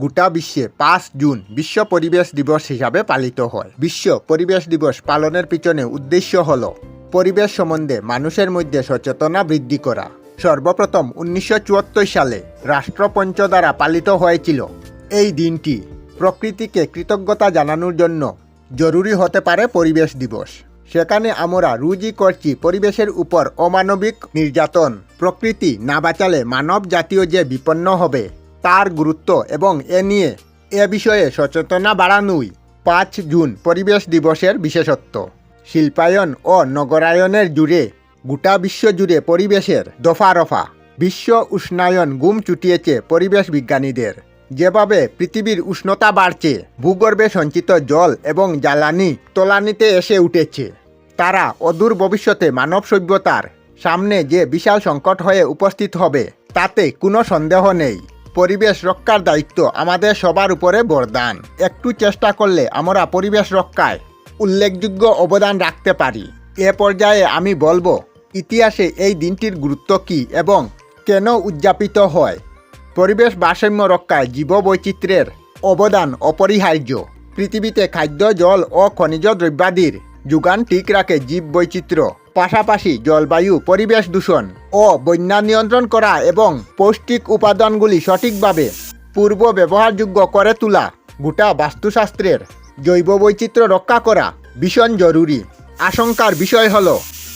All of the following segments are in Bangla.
গোটা বিশ্বে পাঁচ জুন বিশ্ব পরিবেশ দিবস হিসাবে পালিত হয়। বিশ্ব পরিবেশ দিবস পালনের পিছনে উদ্দেশ্য হল পরিবেশ সম্বন্ধে মানুষের মধ্যে সচেতনা বৃদ্ধি করা। সর্বপ্রথম উনিশশো চুয়াত্তর সালে রাষ্ট্রপঞ্চ দ্বারা পালিত হয়েছিল এই দিনটি। প্রকৃতিকে কৃতজ্ঞতা জানানোর জন্য জরুরি হতে পারে পরিবেশ দিবস। সেখানে আমরা রুজি করছি পরিবেশের উপর অমানবিক নির্যাতন। প্রকৃতি না বাঁচালে মানব জাতীয় যে বিপন্ন হবে। তার গুরুত্ব এবং এ নিয়ে এ বিষয়ে সচেতনা বাড়ানোই পাঁচ জুন পরিবেশ দিবসের বিশেষত্ব। শিল্পায়ন ও নগরায়নের জুড়ে গোটা বিশ্ব জুড়ে পরিবেশের দফা রফা বিশ্ব উষ্ণায়ন গুম চুটিয়েছে পরিবেশ বিজ্ঞানীদের। যেভাবে পৃথিবীর উষ্ণতা বাড়ছে, ভূগর্ভে সঞ্চিত জল এবং জ্বালানি তলানিতে এসে উঠেছে। তারা অদূর ভবিষ্যতে মানব সভ্যতার সামনে যে বিশাল সংকট হয়ে উপস্থিত হবে, তাতে কোনো সন্দেহ নেই। পরিবেশ রক্ষার দায়িত্ব আমাদের সবার উপরে বরদান। একটু চেষ্টা করলে আমরা পরিবেশ রক্ষায় উল্লেখযোগ্য অবদান রাখতে পারি। এ পর্যায়ে আমি বলব, ইতিহাসে এই দিনটির গুরুত্ব কী এবং কেন উদযাপিত হয়? পরিবেশ ভারসাম্য রক্ষায় জীববৈচিত্র্যের অবদান অপরিহার্য। পৃথিবীতে খাদ্য, জল ও খনিজ দ্রব্যাদির যোগান ঠিক রাখে জীব বৈচিত্র্য পাশাপাশি জলবায়ু, পরিবেশ দূষণ ও বন্যা নিয়ন্ত্রণ করা এবং পৌষ্টিক উপাদানগুলি সঠিকভাবে পূর্ব ব্যবহারযোগ্য করে তোলা গোটা বাস্তুশাস্ত্রের জৈব বৈচিত্র্য রক্ষা করা ভীষণ জরুরি। আশঙ্কার বিষয় হল,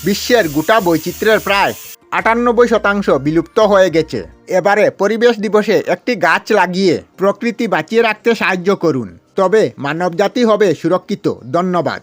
বিশ্বের গোটা বৈচিত্র্যের প্রায় আটানব্বই শতাংশ বিলুপ্ত হয়ে গেছে। এবারে পরিবেশ দিবসে একটি গাছ লাগিয়ে প্রকৃতি বাঁচিয়ে রাখতে সাহায্য করুন। তবে মানবজাতি হবে সুরক্ষিত। ধন্যবাদ।